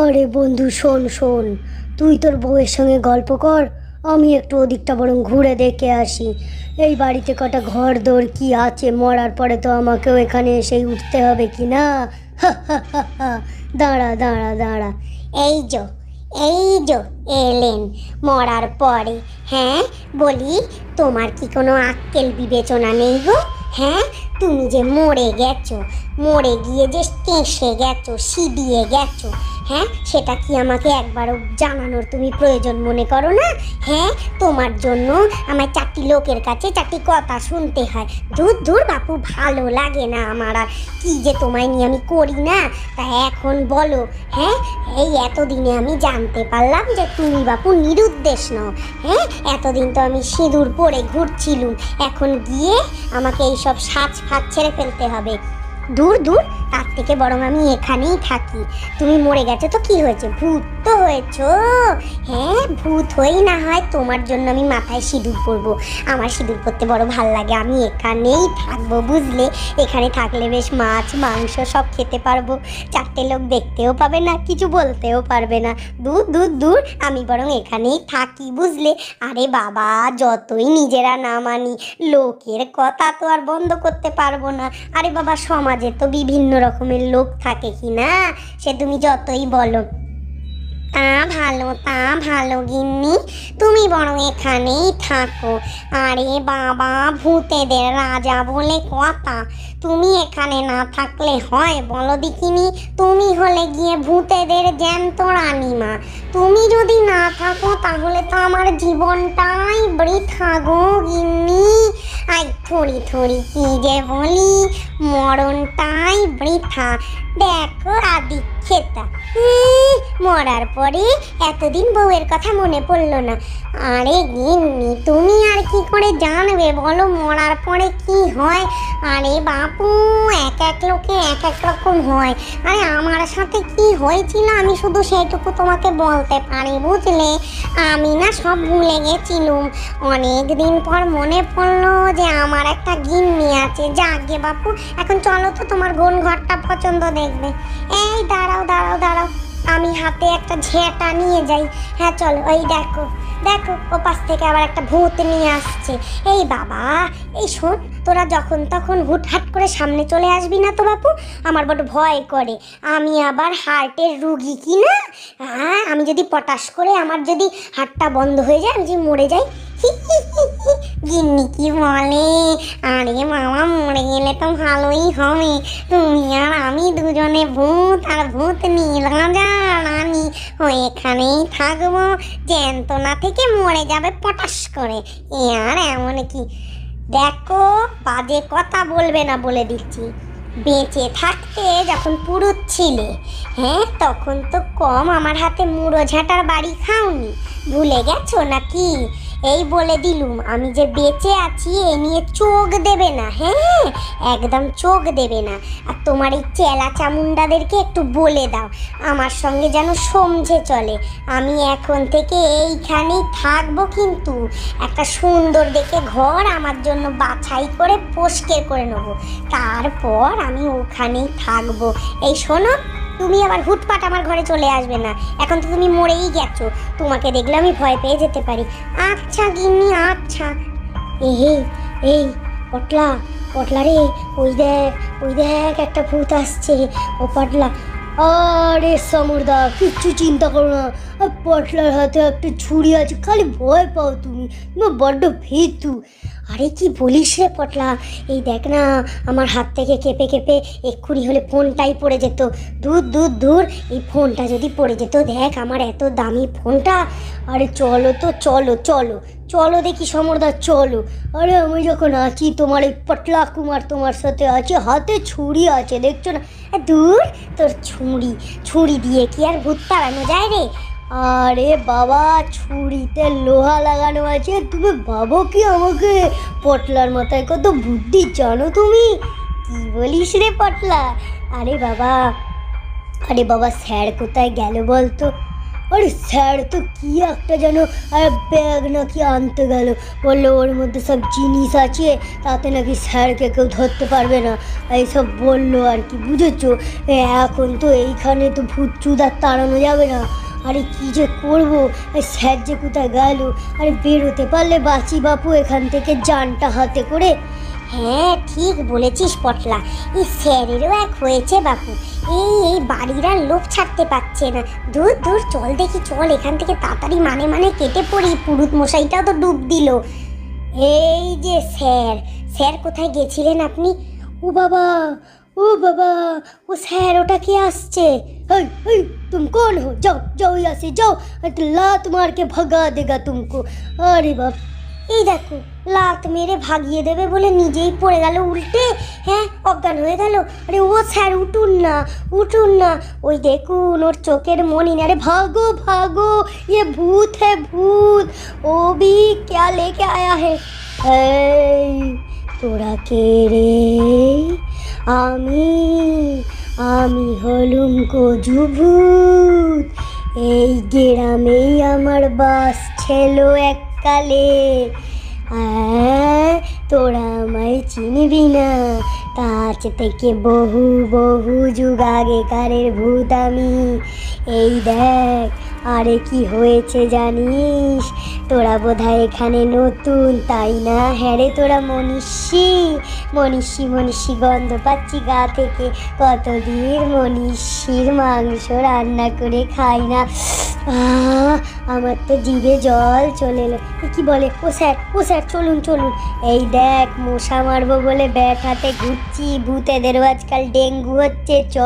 আরে বন্ধু, শোন শোন। তুই তোর বউয়ের সঙ্গে গল্প কর, আমি একটু ওদিকটা বরং ঘুরে দেখে আসি। এই বাড়িতে কটা ঘর দোর কি আছে, মরার পরে তো আমাকেও এখানে এসেই উঠতে হবে কি না? দাঁড়া দাঁড়া দাঁড়া। এই যো এই যো, এলেন। মরার পরে হ্যাঁ? বলি, তোমার কি কোনো আক্কেল বিবেচনা নেই গো? হ্যাঁ? তুমি যে মরে গেছো, মরে গিয়ে যে কেসে গেছো, সিডিয়ে গেছো হ্যাঁ? সেটা কি আমাকে একবারও জানানোর তুমি প্রয়োজন মনে করো না? হ্যাঁ তোমার জন্য আমার চারটি লোকের কাছে চারটি কথা শুনতে হয়। দূর দূর, বাপু, ভালো লাগে না আমার আর কি যে তোমায় নিয়ে আমি করি না? তা এখন বলো হ্যাঁ? এই এতদিনে আমি জানতে পারলাম যে তুমি বাপু নিরুদ্দেশ নও হ্যাঁ? এতদিন তো আমি সিঁদুর পরে ঘুরছিলুম। এখন গিয়ে আমাকে এইসব সাজ ফাজ ছেড়ে ফেলতে হবে। দূর দূর, তার থেকে বরং আমি এখানেই থাকি। তুমি মরে গেছো তো কি হয়েছে? ভূত তো হয়েছো। হ্যাঁ ভূত হই না হয় তোমার জন্য আমি মাথায় সিঁদুর পরবো। আমার সিঁদুর পরতে বড় ভালো লাগে। আমি এখানেই থাকব, বুঝলে? এখানে থাকলে বেশ মাছ, মাংস সব খেতে পারব। চারটে লোক দেখতেও পাবে না, কিছু বলতেও পারবে না। দূর দূর দূর, আমি বরং এখানেই থাকি, বুঝলে? আরে বাবা, যতই নিজেরা না মানি, লোকের কথা তো আর বন্ধ করতে পারব না। আরে বাবা সমাজে তো বিভিন্ন রকমের লোক থাকে কি না? সে তুমি যতই বলো। তা ভালো তা ভালো গিন্নি। তুমি বরং এখানেই থাকো। আরে বাবা, ভূতেদের রাজা বলে কথা। তুমি এখানে না থাকলে হয় বলো দেখিনি? তুমি হলে গিয়ে ভূতেদের জ্যান্ত রানীমা। তুমি যদি না থাকো তাহলে তো আমার জীবনটাই বৃথা গো গিন্নি। আই থরি থরি কি যে বলি? মরণটাই বৃথা। দেখো আদি খেতা মরার পরে এতদিন বউয়ের কথা মনে পড়ল না। আরে গিন্নি, তুমি করে জানবে, বলো মরার পরে কি হয়? আরে বাপু, এক এক লোকে এক এক রকম হয়। আরে আমার সাথে কি হয়েছিল আমি শুধু সেইটুকু তোমাকে বলতে পারি, বুঝলে? আমি না সব ভুলে গেছিলুম। অনেক দিন পর মনে পড়ল যে আমার একটা গিন্নি আছে। যাকে বাপু, এখন চলো তো তোমার গোন ঘরটা পছন্দ দেখবে। এই দাঁড়াও দাঁড়াও দাঁড়াও। আমি হাতে একটা ঝেঁটা নিয়ে যাই। হ্যাঁ চলো ওই দেখো দেখো ও পাশ থেকে আবার একটা ভূত নিয়ে আসছে। এই বাবা, এই শোন, তোরা যখন তখন হুটহাট করে সামনে চলে আসবি না তো বাপু? আমার বড় ভয় করে। আমি আবার হার্টের রুগী কি না? হ্যাঁ আমি যদি পটাশ করে আমার যদি হার্টটা বন্ধ হয়ে যায়, আমি যদি মরে যাই গিন্নি কি বলে? আরে মামা মরে গেলে তো ভালোই হবে। তুমি আর আমি দুজনে ভূত আর ভূত নীল রাজা রানী এখানেই থাকব। জ্যান্ত না থেকে মরে যাবে পটাশ করে। এ আর এমন কি? দেখো, বাজে কথা বলবে না বলে দিচ্ছি। বেঁচে থাকতে যখন পুরুত ছিলে হ্যাঁ তখন তো কম আমার হাতে মুড়ো ঝাঁটার বাড়ি খাওনি। ভুলে গেছো নাকি? এই বলে দিলুম, আমি যে বেঁচে আছি, এ নিয়ে চোখ দেবে না হ্যাঁ? একদম চোখ দেবে না। আর তোমার এই চেলা চামুন্ডাদেরকে একটু বলে দাও, আমার সঙ্গে যেন সমঝে চলে। আমি এখন থেকে এইখানেই থাকব কিন্তু, একটা সুন্দর দেখে ঘর আমার জন্য বাছাই করে পরিষ্কার করে নেব। তারপর আমি ওখানেই থাকব। এই শোনো তুমি আবার হুটপাট আমার ঘরে চলে আসবে না। এখন তো তুমি মরেই গেছো। তোমাকে দেখলে আমি ভয় পেয়ে যেতে পারি। আচ্ছা গিন্নি আচ্ছা। এই এই পটলা পটলা রে, ওই দেখ ওই দেখ একটা ভূত আসছে। ও পটলা, আরে সমরদা কিচ্ছু চিন্তা করো না। পটলার হাতে একটা ছুরি আছে, খালি ভয় পাও তুমি। বড্ড ভীতু। আরে কি বলিস রে পটলা? এই দেখ না, আমার হাত থেকে কেঁপে কেঁপে এক্ষুনি হলে ফোনটাই পড়ে যেত। দূর দূর দূর, এই ফোনটা যদি পড়ে যেত, দেখ আমার এত দামি ফোনটা। আরে চলো তো, চলো চলো চলো দেখি সমরদা চলো। আরে আমি যখন আছি, তোমার এই পটলা কুমার তোমার সাথে আছে, হাতে ছুরি আছে, দেখছ না? দূর, তোর ছুরি ছুরি দিয়ে কি আর ভূত তাড়ানো যায় রে? আরে বাবা, ছুরিতে লোহা লাগানো আছে। তুমি ভাবো কি আমাকে পটলার মাথায় কত বুদ্ধি, জানো তুমি? কি বলিস রে পটলা? আরে বাবা আরে বাবা, স্যার কোথায় গেল বলতো? আরে স্যার তো কি একটা যেন আর ব্যাগ নাকি আনতে গেল। বলল, ওর মধ্যে সব জিনিস আছে, তাতে নাকি স্যারকে কেউ ধরতে পারবে না। এইসব বলল আর কি, বুঝেছ? এখন তো এইখানে তো ভূত চুদার তাড়ানো যাবে না। আরে কি যে করব? স্যার যে কোথায় গেল? আরে বেরোতে পারলে বাঁচি বাপু এখান থেকে জানটা হাতে করে। হ্যাঁ ঠিক বলেছিস পটলা। এই স্যারেরও এক হয়েছে বাপু। এই এই বাড়ির আর লোভ ছাড়তে পারছে না। দূর দূর চল দেখি, চল। এখান থেকে তাড়াতাড়ি মানে মানে কেটে পড়ি। পুরুত মশাইটাও তো ডুব দিল। এই যে স্যার স্যার কোথায় গেছিলেন আপনি? ও বাবা ও বাবা ও স্যার ওটা কে আসছে এই এই तुम कौन हो जाओ जाओ यहाँ से जाओ नहीं तो लात मार के भगा देगा तुमको अरे बाप এই দেখো লাত মেরে ভাগিয়ে দেবে বলে নিজেই পড়ে গেল উল্টে হ্যাঁ অজ্ঞান হয়ে গেল আরে ও স্যার উঠুন না উঠুন না ওই দেখুন ওর চোখের মনি না আরে भागो भागो ये भूत है भूत वो भी क्या लेके आया है এই, তোরা কে রে আমি আমি হলুম কজুভূত এই গ্রামেই আমার বাস ছিল এককালে। হ্যাঁ তোরা আমায় চিনবি না। কাছ থেকে বহু বহু যুগ আগেকারের ভূত আমি। এই দেখ আরে কি হয়েছে জানিস? তোরা বোধহয় এখানে নতুন, তাই না? হ্যাঁ রে তোরা মনীষী। মনীষী মনীষী, গন্ধ পাচ্ছি গা থেকে। কতদিন মনীষীর মাংস রান্না করে খাই না। আমার তো জিভে জল চলে এলো। কি বলে? ও স্যার ও স্যার, চলুন চলুন। এই দেখ, মশা মারবো বলে ব্যাট হাতে ঘুরছি ভূতেদেরও আজকাল ডেঙ্গু হচ্ছে চ।